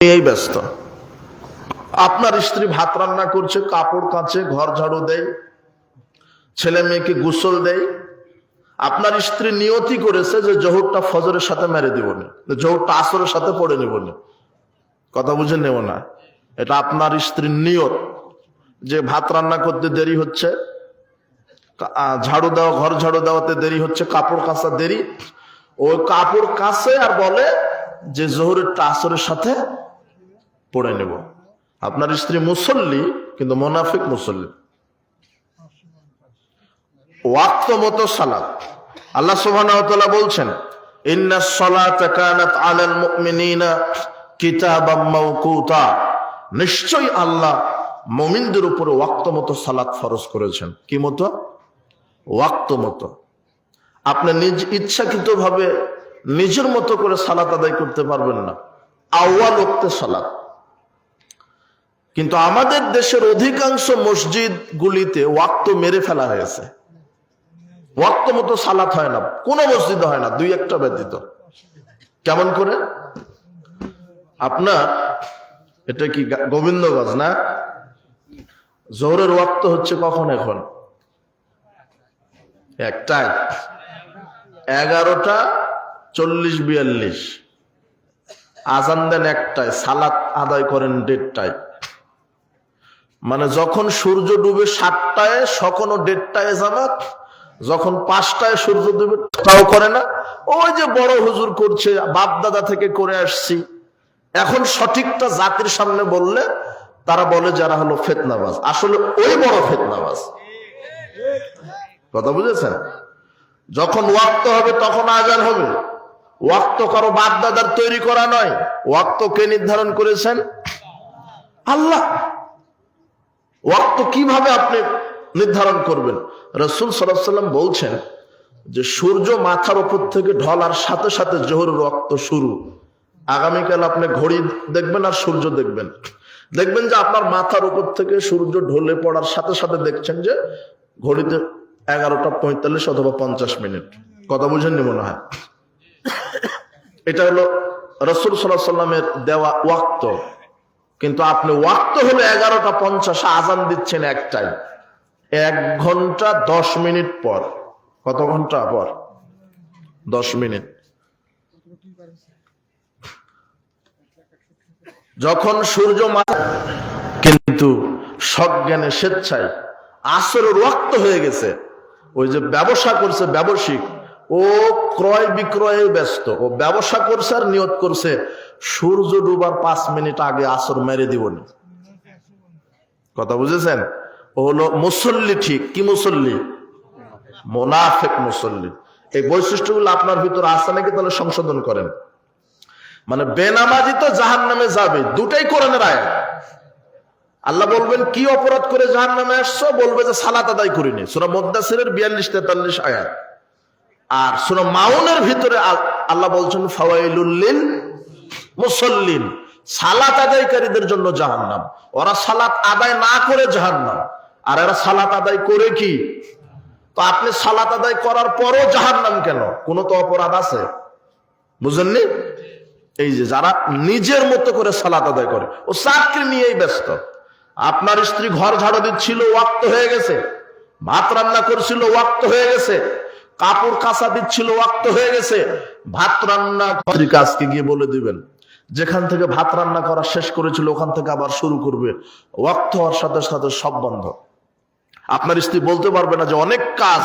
এই ব্যস্ত। আপনার স্ত্রী ভাত রান্না করছে, কাপড় কাচে, ঘর ঝাড়ু দেয়, ছেলে মেয়েকে গোসল দেয়। আপনার স্ত্রী নিয়তি করেছে যে জহুরটা ফজরের সাথে মেরে দিব না জহরটা আসরের সাথে পড়ে নিব না। কথা বুঝে নেব না? এটা আপনার স্ত্রীর নিয়ত যে ভাত রান্না করতে দেরি হচ্ছে ঝাড়ু দেওয়া, ঘর ঝাড়ু দেওয়াতে দেরি হচ্ছে, কাপড় কাচা দেরি। ওই কাপড় কাছে আর বলে যে জহুরের আসরের সাথে পড়ে নেব। আপনার স্ত্রী মুসল্লি, কিন্তু মোনাফিক মুসল্লি। ওয়াক্ত মতো সালাত। আল্লাহ সুবহানাহু ওয়া বলছেন, ইন্না সলাতা কানাত আলাল মুমিনিনা কিতাবাম মাওকুতা। নিশ্চয়ই আল্লাহ মুমিনদের উপরে ওয়াক্ত মতো সালাত ফরজ করেছেন। কি মতো? ওয়াক্ত মতো। আপনি নিজ ইচ্ছাকৃতভাবে নিজের মতো করে সালাত আদায় করতে পারবেন না। আউয়াল ওক্তে সালাত। কিন্তু আমাদের দেশের অধিকাংশ মসজিদ গুলিতে ওয়াক্ত মেরে ফেলা হয়েছে। ওয়াক্ত মতো সালাত হয় না, কোনো মসজিদ হয় না, দুই একটা ব্যতীত। কেমন করে? আপনার, এটা কি গোবিন্দগঞ্জ না? জোহরের ওয়াক্ত হচ্ছে কখন এখন? একটাই এগারোটা চল্লিশ বিয়াল্লিশ। আজান দেন একটায়, সালাত আদায় করেন দেড়টায়। মানে যখন সূর্য ডুবে সাতটায় সকনও দেড়টায় জামাত, যখন পাঁচটায় সূর্য ডুবে তাও করে না। ওই যে বড় হুজুর করছে বাপ দাদা থেকে করে আসছি। এখন সঠিকটা জাতির সামনে বললে তারা বলে যারা হলো ফেতনাবাজ। আসলে ওই বড় ফেতনাবাজ। কথা বুঝেছেন? যখন ওয়াক্ত হবে তখন আজান হবে। ওয়াক্ত কারও বাপ দাদার তৈরি করা নয়। ওয়াক্ত কে নির্ধারণ করেছেন? আল্লাহ। ওয়াক্ত কীভাবে আপনি নির্ধারণ করবেন? রসুল সাল্লাম বলছেন যে, সূর্য মাথার উপর থেকে ঢলার সাথে সাথে জোহরের রক্ত শুরু। আগামীকাল আপনি ঘড়ি দেখবেন আর সূর্য দেখবেন। দেখবেন যে আপনার মাথার উপর থেকে সূর্য ঢলে পড়ার সাথে সাথে দেখছেন যে, ঘড়িতে এগারোটা পঁয়তাল্লিশ অথবা পঞ্চাশ মিনিট। কথা বুঝেননি মনে হয়? এটা হলো রসুল সাল্লাহ সাল্লামের দেওয়া ওয়াক্ত। কিন্তু আপনি ওয়াক্ত হলো এগারোটা পঞ্চাশ আজান দিচ্ছেন একটাই। এক ঘণ্টা দশ মিনিট পর। কত ঘণ্টা পর? দশ মিনিট। যখন সূর্য কিন্তু সজ্ঞানে স্বেচ্ছায় আসরের রক্ত হয়ে গেছে, ওই যে ব্যবসা করছে ব্যবসায়িক ও ক্রয় বিক্রয়ে ব্যস্ত। ও ব্যবসা করছে আর নিয়ত করছে, সূর্য ডুবার পাঁচ মিনিট আগে আসর মেরে দিবনি কথা বুঝেছেন? ও হলো মুসল্লি ঠিক। কি মুসল্লি? মোনাফেক মুসল্লি। এই বৈশিষ্ট্যগুলো আপনার ভিতরে আসে নাকি তাহলে সংশোধন করেন। মানে বেনামাজি তো জাহান নামে যাবে, দুটাই কোরআনের আয়াত। আল্লাহ বলবেন, কি অপরাধ করে জাহান নামে আসছো? বলবে যে সালাত আদায় করিনি। সুরা মোদ্দাসিরের বিয়াল্লিশ তেতাল্লিশ আয়াত। আর সুরা মাউনের ভিতরে আল্লাহ বলছেন ফাওয়াইলুল্লিল মুসল্লিন। সালাত আদায়কারীদের জন্য জাহান্নাম। ওরা সালাত আদায় না করে জাহান্নাম। আর এরা সালাত আদায় করে কি? তো আপনি সালাত আদায় করার পরও জাহান্নাম কেন? কোনো তো অপরাধ আছে। বুঝেননি? এই যে যারা নিজের মতো করে সালাত আদায় করে, ও চাকরি নিয়েই ব্যস্ত। আপনার স্ত্রী ঘর ঝাড়ু দিচ্ছিল, ওয়াক্ত হয়ে গেছে। ভাত রান্না করছিল, ওয়াক্ত হয়ে গেছে। কাপড় কাঁচা দিচ্ছিল, ওয়াক্ত হয়ে গেছে। ভাত রান্না আজকে গিয়ে বলে দিবেন। যেখান থেকে ভাত রান্না করা শেষ করেছিল, ওখান থেকে আবার শুরু করবে। ওয়াক্ত হওয়ার সাথে সাথে সব বন্ধ। আপনার স্ত্রী বলতে পারবে না যে অনেক কাজ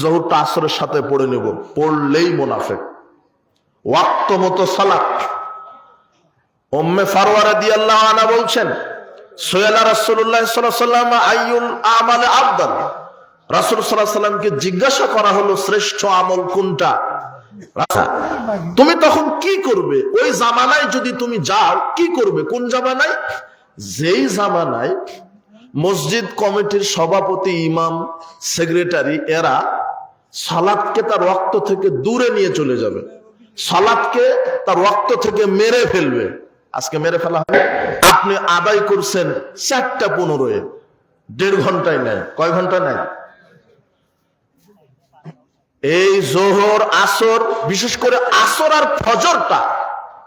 জহুরটা আসরের সাথে পড়ে নেব। পড়লেই মোনাফেক। ওয়াক্ত মতো আনা বলছেন, সোয়েলা সাল্লাল্লাহু সাল্লাম রাসূল আলাইহি সাল্লামকে জিজ্ঞাসা করা হলো শ্রেষ্ঠ আমল কোনটা? আচ্ছা, তুমি তখন কি করবে? ওই জামানায় যদি তুমি যাও কি করবে? কোন জামানায়? যেই জামানায় মসজিদ কমিটির সভাপতি ইমাম সেক্রেটারি এরা সালাদকে তার রক্ত থেকে দূরে নিয়ে চলে যাবে। সালাদকে তার রক্ত থেকে মেরে ফেলবে। আজকে মেরে ফেলা হবে। আপনি আদায় করছেন চারটা পনেরোয়। দেড় ঘন্টায় নেয়। কয় ঘণ্টা নেয়? এই জোহর, আসর, বিশেষ করে আসর আর ফজরটা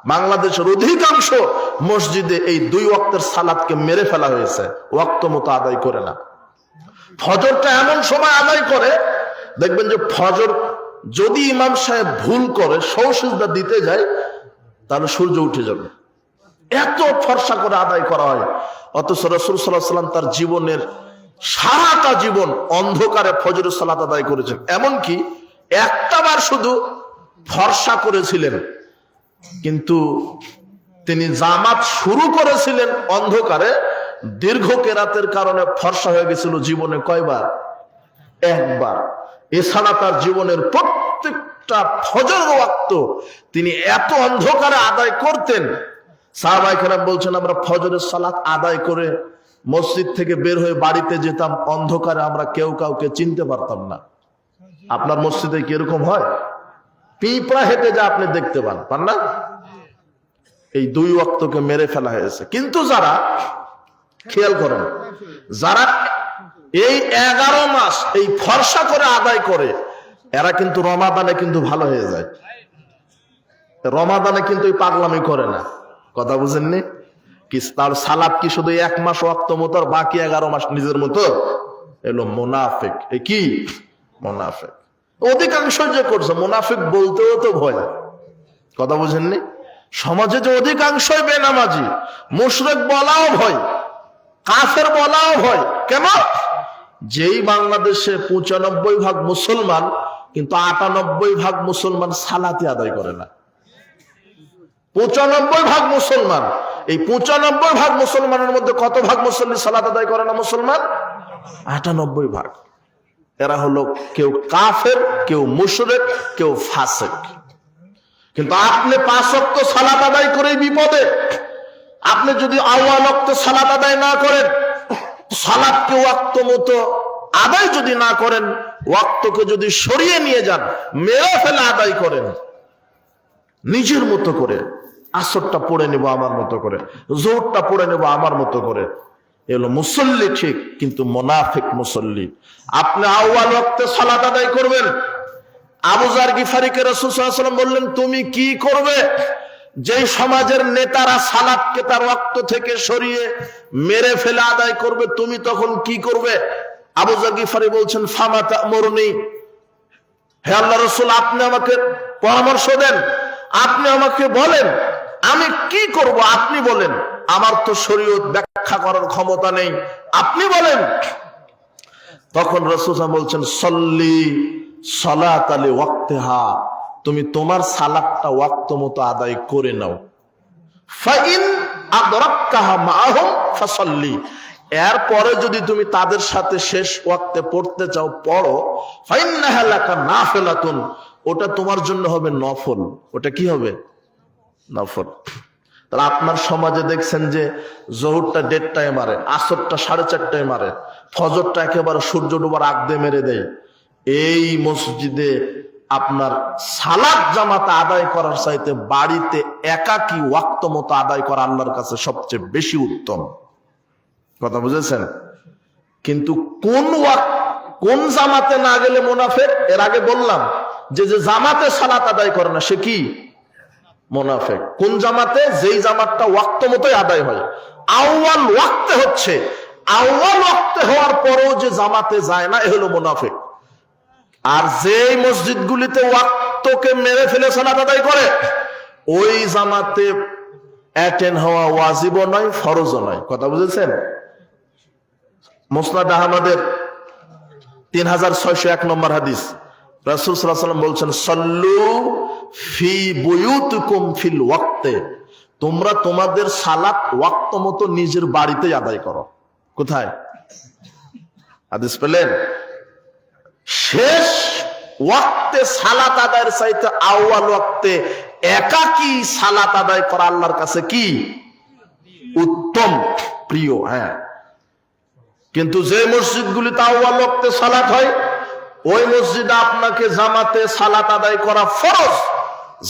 বাংলাদেশের অধিকাংশ মসজিদে এই দুই ওয়াক্তের সালাদকে মেরে ফেলা হয়েছে। ওয়াক্ত মতো আদায় করে না। ফজরটা এমন সময় আদায় করে, দেখবেন যে ফজর যদি ইমাম সাহেব ভুল করে, সৌসিজদা দিতে যায়, তাহলে সূর্য উঠে যাবে। এত ফর্সা করে আদায় করা হয়। অথচ রসুল সাল্লাহ সাল্লাম তার জীবনের সারাটা জীবন অন্ধকারে ফজর সালাত আদায় করেছেন। এমনকি একটা বার শুধু ফর্সা করেছিলেন, কিন্তু তিনি জামাত শুরু করেছিলেন অন্ধকারে, দীর্ঘ কেরাতের কারণে ফর্সা হয়ে গেছিল জীবনে কয়বার? একবার। এছাড়া তার জীবনের প্রত্যেকটা ফজর ওয়াক্ত তিনি এত অন্ধকারে আদায় করতেন। সাহাবাই খারাপ বলছেন, আমরা ফজরের সালাত আদায় করে মসজিদ থেকে বের হয়ে বাড়িতে যেতাম, অন্ধকারে আমরা কেউ কাউকে চিনতে পারতাম না। আপনার মসজিদে কি এরকম হয়? পিঁপড়া হেঁটে যা আপনি দেখতে পান পান না? এই দুই ওয়াক্তকে মেরে ফেলা হয়েছে। কিন্তু যারা, খেয়াল করেন, যারা এই এগারো মাস এই ফর্সা করে আদায় করে, এরা কিন্তু রমাদানে কিন্তু ভালো হয়ে যায়। রমাদানে কিন্তু এই পাগলামি করে না। কথা বুঝেননি? কি তার সালাদ কি শুধু এক মাস ওয়াক্ত মতো বাকি এগারো মাস নিজের মতো? এলো মোনাফেক। কি? মোনাফেক। অধিকাংশ যে করছে, মোনাফিক বলতেও তো ভয়। কথা বুঝেননি? সমাজে যে অধিকাংশই বেনামাজি, মুশরেক বলাও ভয়, কাফের বলাও ভয়। কেন? যেই বাংলাদেশে পঁচানব্বই ভাগ মুসলমান, কিন্তু আটানব্বই ভাগ মুসলমান সালাতি আদায় করে না। পঁচানব্বই ভাগ মুসলমান, এই পঁচানব্বই ভাগ মুসলমানের মধ্যে কত ভাগ মুসল্লি সালাত আদায় করে না মুসলমান? আটানব্বই ভাগ। এরা হলো কেউ কাফের, কেউ মুশরেক, কেউ ফাসেক। কিন্তু আপনি পাঁচ অক্ট সালাত আদায় করে বিপদে, আপনি যদি আওয়াল অক্ত সালাত আদায় না করেন সালাদকে ওয়াক্ত মতো আদায় যদি না করেন, ওয়াক্তকে যদি সরিয়ে নিয়ে যান, মেরে ফেলে আদায় করেন, নিজের মতো করে, আসরটা পড়ে নেব আমার মতো করে, জোরটা পড়ে নেব আমার মতো করে এলো মুসল্লি ঠিক, কিন্তু মোনাফিক মুসল্লি। আপনি আউয়াল ওয়াক্তে সালাত আদায় করবেন। আবুজার গিফারিকে রসুলাম বললেন, তুমি কি করবে? যে সমাজের নেতারা সালাদকে তার রক্ত থেকে সরিয়ে মেরে ফেলে আদায় করবে, তুমি তখন কি করবে? আবু জার গিফারি বলছেন ফামাতা মরুনি হে আল্লাহ রসুল, আপনি আমাকে পরামর্শ দেন। আপনি আমাকে বলেন, আমি কি করব? আপনি বলেন। আমার তো শরীয়ত ব্যাখ্যা করার ক্ষমতা নেই। আপনি বলেন। তখন রসুসা বলছেন, সল্লি সলাত আলী ওয়াক্তেহা তুমি তোমার সালাদটা ওয়াক্ত মতো আদায় করে নাও। এরপরে যদি তুমি তাদের সাথে শেষ ওয়াক্তে পড়তে চাও, পড়ো। লাকা নাফিলাতুন। ওটা তোমার জন্য হবে নফল। ওটা কি হবে? নফল। তাহলে আপনার সমাজে দেখছেন যে জহুরটা দেড়টায় মারে, আসরটা সাড়ে চারটায় মারে, ফজরটা একেবারে সূর্য ডোবার আগ দিয়ে মেরে দেয়। এই মসজিদে আপনার সালাদ জামাতে আদায় করার চাইতে বাড়িতে একাকি ওয়াক্ত মতো আদায় করা আল্লাহর কাছে সবচেয়ে বেশি উত্তম। কথা বুঝেছেন? কিন্তু কোন কোন জামাতে না গেলে মোনাফেক? এর আগে বললাম যে যে জামাতে সালাত আদায় করে না, সে কি? মোনাফেক। কোন জামাতে? যেই জামাতটা ওয়াক্ত মতোই আদায় হয়। আউয়াল ওয়াক্তে হচ্ছে। আউয়াল ওয়াক্তে হওয়ার পরেও যে জামাতে যায় না, এ হলো মোনাফেক। আর যেই মসজিদগুলিতে ওয়াক্তকে মেরে ফেলে সালাত আদায় করে, ওই জামাতে অ্যাটেন্ড হওয়া ওয়াজিবও নয়, ফরজও নয়। কথা বুঝেছেন? মোসনাদ আহমদের তিন হাজার ছয়শো এক নম্বর হাদিস। রাসুল সাল্লাম বলছেন, সল্লু ফি বুয়ুতুকুম ফিল ওয়াক্তে। তোমরা তোমাদের সালাত ওয়াক্ত মতো নিজের বাড়িতে আদায় করো। কোথায়? হাদিস পেলেন? শেষ ওয়াক্তে সালাত আদায়ের চাইতে আউয়াল ওয়াক্তে একাকি সালাত আদায় করা আল্লাহর কাছে কি? উত্তম, প্রিয় হ্যাঁ। কিন্তু যে মসজিদগুলিতে আউয়াল ওয়াক্তে সালাত হয়, ওই মসজিদে আপনাকে জামাতে সালাত আদায় করা ফরজ।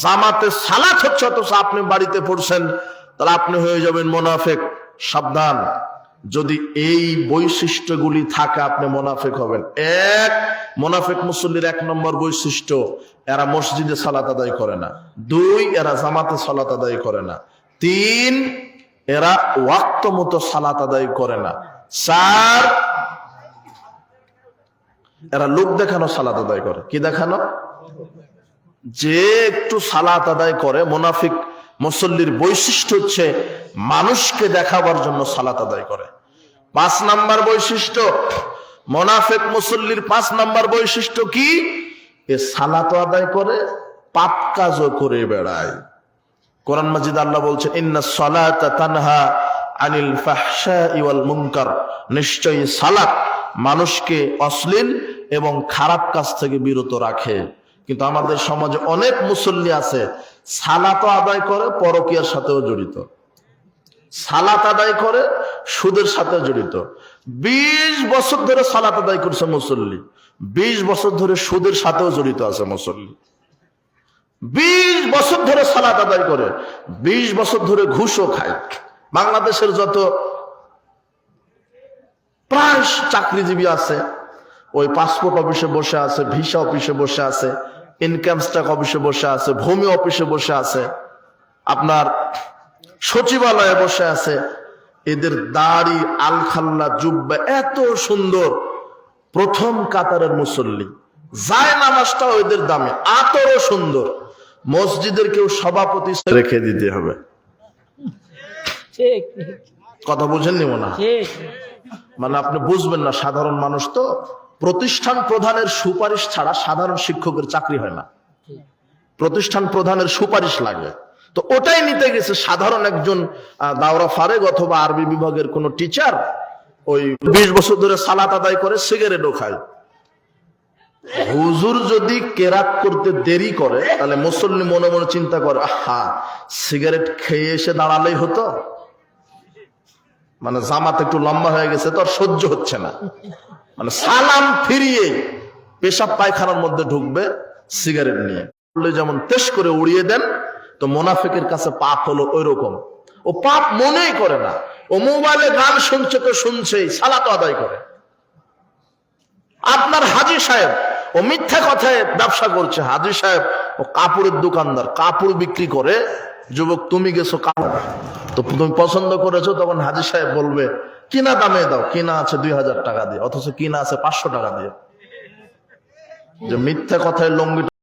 জামাতে সালাত হচ্ছে, অথচ আপনি বাড়িতে পড়ছেন, তাহলে আপনি হয়ে যাবেন মোনাফেক। সাবধান, যদি এই বৈশিষ্ট্যগুলি থাকে, আপনি মোনাফেক হবেন। এক, মোনাফেক মুসল্লির এক নম্বর বৈশিষ্ট্য, এরা মসজিদে সালাত আদায় করে না। দুই, এরা জামাতে সালাত আদায় করে না। তিন, এরা ওয়াক্ত মতো সালাত আদায় করে না। চার, এরা লোক দেখানো সালাত আদায় করে। কি দেখানো? যে একটু সালাত আদায় করে, মোনাফিক মুসল্লির বৈশিষ্ট্য হচ্ছে মানুষকে দেখাবার জন্য সালাত আদায় করে। পাঁচ নাম্বার বৈশিষ্ট্য, মোনাফেক মুসল্লির পাঁচ নাম্বার বৈশিষ্ট্য কি? এ সালাত আদায় করে, পাপ কাজও করে বেড়ায়। কোরআন মাজিদ আল্লাহ বলছেন ইন্না সালাতা তানহা আনিল ফাহশাই ওয়াল মুনকার। নিশ্চয়ই সালাত মানুষকে অশ্লীল এবং খারাপ কাজ থেকে বিরত রাখে। কিন্তু আমাদের সমাজে অনেক মুসল্লি আছে, সালাত আদায় করে, পরকিয়ার সাথেও জড়িত। সালাত আদায় করে, সুদের সাথে জড়িত। ২০ বছর ধরে সালাত আদায় করছে মুসল্লি। ২০ বছর ধরে সুদের সাথেও জড়িত আছে মুসল্লি। বিশ বছর ধরে সালাত আদায় করে, বিশ বছর ধরে ঘুষও খায়। বাংলাদেশের যত প্রায় চাকরিজীবী আছে, ওই পাসপোর্ট অফিসে বসে আছে, ভিসা অফিসে বসে আছে ইনকাম স্ট্যাক অফিসে বসে আছে ভূমি অফিসে বসে আছে আপনার সচিবালয়ে বসে আছে এদের দাড়ি আলখাল্লা জুব্বা এত সুন্দর। প্রথম কাতারের মুসল্লি। যায় নামাজটা ওদের দামে আতরও সুন্দর। মসজিদের কেউ সভাপতি রেখে দিতে হবে। ঠিক। কথা বুঝেননি মনে? মানে আপনি বুঝবেন না সাধারণ মানুষ তো। প্রতিষ্ঠান প্রধানের সুপারিশ ছাড়া সাধারণ শিক্ষকের চাকরি হয় না। প্রতিষ্ঠান প্রধানের সুপারিশ লাগে। তো ওটাই নিতে গেছে সাধারণ একজন দাওরা ফারেক অথবা আরবি বিভাগের কোন টিচার ওই বিশ বছর ধরে সালাত আদায় করে সিগারেটও খায়। হুজুর যদি কেরাত করতে দেরি করে, তাহলে মুসল্লি মনে মনে চিন্তা করে, আহা সিগারেট খেয়ে এসে দাঁড়ালেই হতো। মানে জামাত একটু লম্বা হয়ে গেছে, তো আর সহ্য হচ্ছে না। মানে সালাম ফিরিয়ে পেশাব পায়খানার মধ্যে ঢুকবে সিগারেট নিয়ে। যেমন তেজ করে উড়িয়ে দেন, তো মোনাফেকের কাছে পাপ হলো ওই রকম ও পাপ মনেই করে না। ও মোবাইলে গান শুনছে তো শুনছেই, সালাত আদায় করে। আপনার হাজি সাহেব, ও মিথ্যা কথায় ব্যবসা করছে। হাজি সাহেব, ও কাপড়ের দোকানদার, কাপড় বিক্রি করে, যুবক তুমি গেছো কাপড়। তো তুমি পছন্দ করেছ, তখন হাজি সাহেব বলবে কিনা দামে দাও, কিনা আছে দুই হাজার টাকা দিয়ে, অথচ কিনা আছে পাঁচশো টাকা দিয়ে। যে মিথ্যা কথায় লঙ্গি